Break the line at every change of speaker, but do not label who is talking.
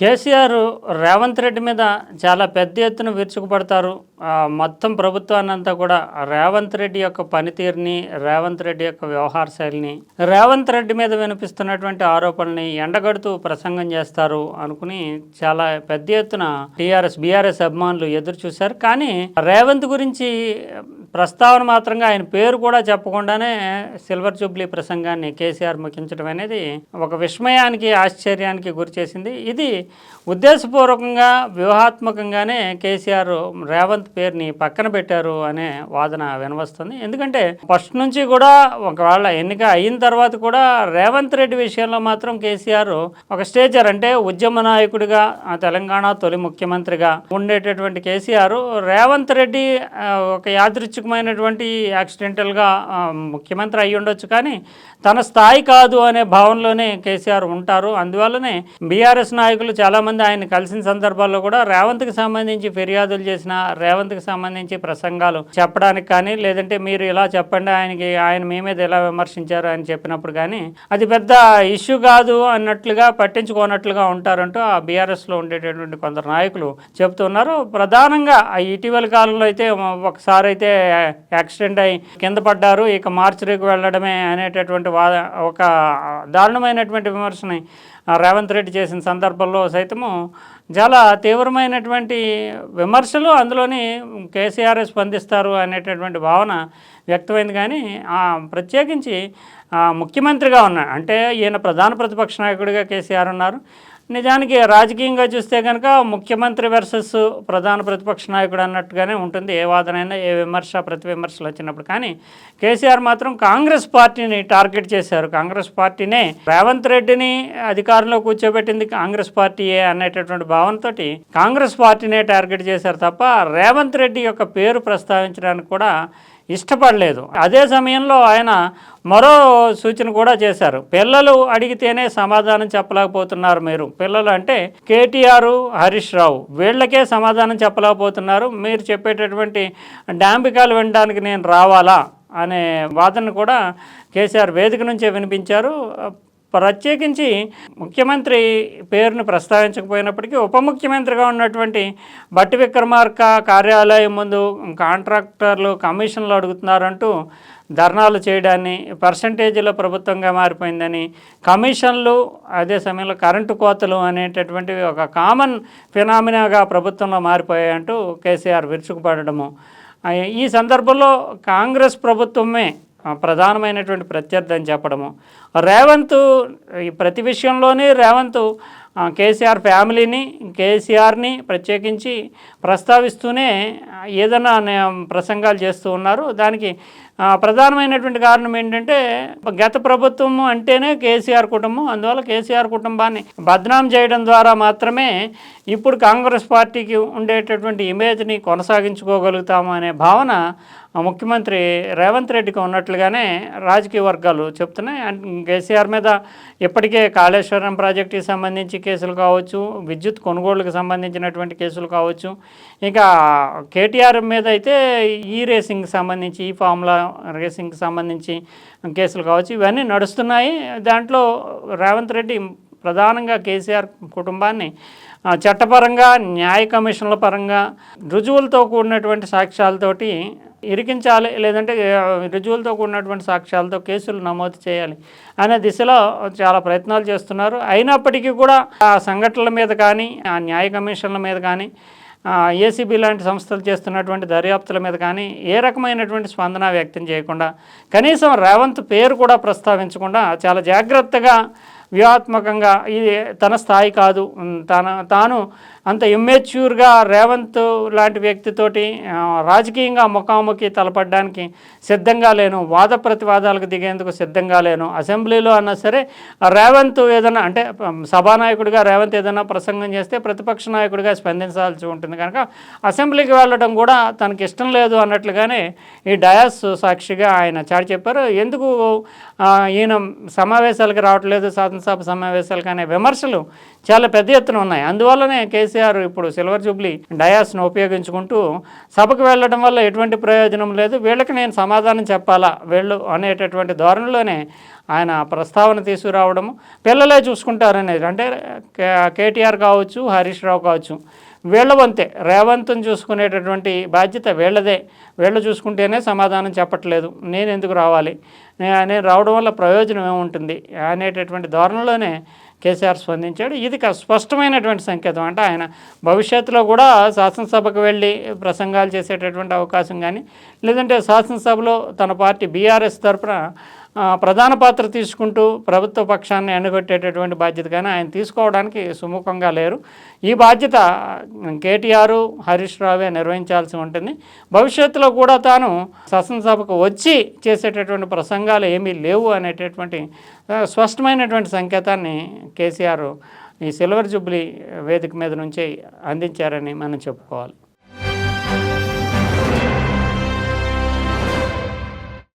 కేసీఆర్ రేవంత్ రెడ్డి మీద చాలా పెద్ద ఎత్తున విరుచుకుపడతారు. మొత్తం ప్రభుత్వాన్ని అంతా కూడా రేవంత్ రెడ్డి యొక్క పనితీరుని రేవంత్ రెడ్డి యొక్క వ్యవహార శైలిని రేవంత్ రెడ్డి మీద వినిపిస్తున్నటువంటి ఆరోపణల్ని ఎండగడుతూ ప్రసంగం చేస్తారు అనుకుని చాలా పెద్ద ఎత్తున టీఆర్ఎస్ బీఆర్ఎస్ అభిమానులు ఎదురు చూశారు కానీ రేవంత్ గురించి ప్రస్తావన మాత్రంగా ఆయన పేరు కూడా చెప్పకుండానే సిల్వర్ జూబ్లీ ప్రసంగాన్ని కేసీఆర్ ముఖించడం అనేది ఒక విస్మయానికి ఆశ్చర్యానికి గురిచేసింది ఇది ఉద్దేశపూర్వకంగా వ్యూహాత్మకంగానే కేసీఆర్ రేవంత్ పేరుని పక్కన పెట్టారు అనే వాదన వినవస్తుంది. ఎందుకంటే ఫస్ట్ నుంచి కూడా ఒకవేళ ఎన్నిక అయిన తర్వాత కూడా రేవంత్ రెడ్డి విషయంలో మాత్రం కేసీఆర్ ఒక స్టేజర్ అంటే ఉద్యమ నాయకుడిగా తెలంగాణ తొలి ముఖ్యమంత్రిగా ఉండేటటువంటి కేసీఆర్ రేవంత్ రెడ్డి ఒక ఒక యాదృచ్ఛికమైనటువంటి యాక్సిడెంటల్గా ముఖ్యమంత్రి అయి ఉండొచ్చు కానీ తన స్థాయి కాదు అనే భావనలోనే కేసీఆర్ ఉంటారు. అందువల్లనే బీఆర్ఎస్ నాయకులు చాలామంది ఆయన కలిసిన సందర్భాల్లో కూడా రేవంత్కి సంబంధించి ఫిర్యాదులు చేసిన రేవంత్కి సంబంధించి ప్రసంగాలు చెప్పడానికి కానీ లేదంటే మీరు ఇలా చెప్పండి ఆయనకి ఆయన మీ మీద ఎలా విమర్శించారు అని చెప్పినప్పుడు కానీ అది పెద్ద ఇష్యూ కాదు అన్నట్లుగా పట్టించుకోనట్లుగా ఉంటారంటూ ఆ బీఆర్ఎస్లో ఉండేటటువంటి కొందరు నాయకులు చెబుతున్నారు. ప్రధానంగా ఇటీవల కాలంలో అయితే ఒకసారి అయితే యాక్సిడెంట్ అయి కింద పడ్డారు. ఇక మార్చిలోకి వెళ్ళడమే అనేటటువంటి వాద ఒక దారుణమైనటువంటి విమర్శని రేవంత్ రెడ్డి చేసిన సందర్భంలో సైతము చాలా తీవ్రమైనటువంటి విమర్శలు అందులోని కేసీఆర్ స్పందిస్తారు అనేటటువంటి భావన వ్యక్తమైంది. కానీ ప్రత్యేకించి ముఖ్యమంత్రిగా ఉన్నాడు అంటే ఈయన ప్రధాన ప్రతిపక్ష నాయకుడిగా కేసీఆర్ ఉన్నారు. నిజానికి రాజకీయంగా చూస్తే కనుక ముఖ్యమంత్రి వర్సెస్ ప్రధాన ప్రతిపక్ష నాయకుడు అన్నట్టుగానే ఉంటుంది. ఏ వాదనైనా ఏ విమర్శ ప్రతి విమర్శలు వచ్చినప్పుడు. కానీ కేసీఆర్ మాత్రం కాంగ్రెస్ పార్టీని టార్గెట్ చేశారు. కాంగ్రెస్ పార్టీనే రేవంత్ రెడ్డిని అధికారంలో కూర్చోబెట్టింది కాంగ్రెస్ పార్టీయే అనేటటువంటి భావంతో కాంగ్రెస్ పార్టీనే టార్గెట్ చేశారు తప్ప రేవంత్ రెడ్డి యొక్క పేరు ప్రస్తావించడానికి కూడా ఇష్టపడలేదు. అదే సమయంలో ఆయన మరో సూచన కూడా చేశారు. పిల్లలు అడిగితేనే సమాధానం చెప్పలేకపోతున్నారు మీరు. పిల్లలు అంటే కేటీఆర్ హరీష్ రావు. వీళ్ళకే సమాధానం చెప్పలేకపోతున్నారు. మీరు చెప్పేటటువంటి డాంబికాలు వినడానికి నేను రావాలా? అనే వాదన కూడా కేసీఆర్ వేదిక నుంచే వినిపించారు. ప్రత్యేకించి ముఖ్యమంత్రి పేరును ప్రస్తావించకపోయినప్పటికీ ఉప ముఖ్యమంత్రిగా ఉన్నటువంటి బట్టి విక్రమార్క కార్యాలయం ముందు కాంట్రాక్టర్లు కమిషన్లు అడుగుతున్నారంటూ ధర్నాలు చేయడాన్ని పర్సంటేజీలో ప్రభుత్వంగా మారిపోయిందని కమిషన్లు అదే సమయంలో కరెంటు కోతలు అనేటటువంటివి ఒక కామన్ ఫినామినాగా ప్రభుత్వంలో మారిపోయాయంటూ కేసీఆర్ విరుచుకుపడము ఈ సందర్భంలో కాంగ్రెస్ ప్రభుత్వమే ప్రధానమైనటువంటి ప్రత్యర్థి అని చెప్పడము. రేవంత్ ఈ ప్రతి విషయంలోనే రేవంత్ కేసీఆర్ ఫ్యామిలీని కేసీఆర్ని ప్రత్యేకించి ప్రస్తావిస్తూనే ఏదైనా ప్రసంగాలు చేస్తూ ఉన్నారు. దానికి ప్రధానమైనటువంటి కారణం ఏంటంటే గత ప్రభుత్వం అంటేనే కేసీఆర్ కుటుంబం. అందువల్ల కేసీఆర్ కుటుంబాన్ని బద్నాం చేయడం ద్వారా మాత్రమే ఇప్పుడు కాంగ్రెస్ పార్టీకి ఉండేటటువంటి ఇమేజ్ని కొనసాగించుకోగలుగుతాము అనే భావన ముఖ్యమంత్రి రేవంత్ రెడ్డికి ఉన్నట్లుగానే రాజకీయ వర్గాలు చెప్తున్నాయి. అండ్ కేసీఆర్ మీద ఇప్పటికే కాళేశ్వరం ప్రాజెక్టుకి సంబంధించి కేసులు కావచ్చు విద్యుత్ కొనుగోలుకు సంబంధించినటువంటి కేసులు కావచ్చు ఇంకా కేటీఆర్ మీద అయితే ఈ రేసింగ్కి సంబంధించి ఈ ఫార్ములా రేసింగ్కి సంబంధించి కేసులు కావచ్చు ఇవన్నీ నడుస్తున్నాయి. దాంట్లో రేవంత్ రెడ్డి ప్రధానంగా కేసీఆర్ కుటుంబాన్ని చట్టపరంగా న్యాయ కమిషన్ల పరంగా రుజువులతో కూడినటువంటి సాక్ష్యాలతోటి ఇరికించాలి లేదంటే రుజువులతో కూడినటువంటి సాక్ష్యాలతో కేసులు నమోదు చేయాలి అనే దిశలో చాలా ప్రయత్నాలు చేస్తున్నారు. అయినప్పటికీ కూడా ఆ సంఘటనల మీద కానీ ఆ న్యాయ కమిషన్ల మీద కానీ ఏసీబీ లాంటి సంస్థలు చేస్తున్నటువంటి దర్యాప్తుల మీద కానీ ఏ రకమైనటువంటి స్పందన వ్యక్తం చేయకుండా కనీసం రేవంత్ పేరు కూడా ప్రస్తావించకుండా చాలా జాగ్రత్తగా వ్యూహాత్మకంగా ఇది తన స్థాయి కాదు తన తాను అంత ఇమ్మెచ్యూర్గా రేవంత్ లాంటి వ్యక్తితోటి రాజకీయంగా ముఖాముఖి తలపడడానికి సిద్ధంగా లేను వాద ప్రతివాదాలకు దిగేందుకు సిద్ధంగా లేను. అసెంబ్లీలో అన్నా సరే రేవంత్ ఏదైనా అంటే సభానాయకుడిగా రేవంత్ ఏదైనా ప్రసంగం చేస్తే ప్రతిపక్ష నాయకుడిగా స్పందించాల్సి ఉంటుంది. కనుక అసెంబ్లీకి వెళ్ళడం కూడా తనకి ఇష్టం లేదు అన్నట్లుగానే ఈ డయాస్ సాక్షిగా ఆయన చాటి చెప్పారు. ఎందుకు ఈయన సమావేశాలకు రావట్లేదు శాసనసభ సమావేశాలకు అనే విమర్శలు చాలా పెద్ద ఎత్తున ఉన్నాయి. అందువల్లనే కేసీ కేసీఆర్ ఇప్పుడు సిల్వర్ జూబ్లీ డయాస్ను ఉపయోగించుకుంటూ సభకు వెళ్ళడం వల్ల ఎటువంటి ప్రయోజనం లేదు. వీళ్ళకి నేను సమాధానం చెప్పాలా? వీళ్ళు అనేటటువంటి ధోరణిలోనే ఆయన ప్రస్తావన తీసుకురావడము పిల్లలే చూసుకుంటారనేది. అంటే కే- కేటీఆర్ కావచ్చు హరీష్ రావు కావచ్చు వీళ్ళ వంతే. రేవంత్ను చూసుకునేటటువంటి బాధ్యత వీళ్ళదే. వీళ్ళు చూసుకుంటేనే సమాధానం చెప్పట్లేదు. నేను ఎందుకు రావాలి? నేను రావడం వల్ల ప్రయోజనం ఏముంటుంది? అనేటటువంటి ధోరణిలోనే కేసీఆర్ స్పందించాడు. ఇది స్పష్టమైనటువంటి సంకేతం. అంటే ఆయన భవిష్యత్తులో కూడా శాసనసభకు వెళ్ళి ప్రసంగాలు చేసేటటువంటి అవకాశం కానీ లేదంటే శాసనసభలో తన పార్టీ బీఆర్ఎస్ తరఫున ప్రధాన పాత్ర తీసుకుంటూ ప్రభుత్వ పక్షాన్ని ఎండగొట్టేటటువంటి బాధ్యత కానీ ఆయన తీసుకోవడానికి సుముఖంగా లేరు. ఈ బాధ్యత కేటీఆర్ హరీష్ రావే నిర్వహించాల్సి ఉంటుంది. భవిష్యత్తులో కూడా తాను శాసనసభకు వచ్చి చేసేటటువంటి ప్రసంగాలు ఏమీ లేవు అనేటటువంటి స్పష్టమైనటువంటి సంకేతాన్ని కేసీఆర్ ఈ సిల్వర్ జూబ్లీ వేదిక మీద నుంచే అందించారని మనం చెప్పుకోవాలి.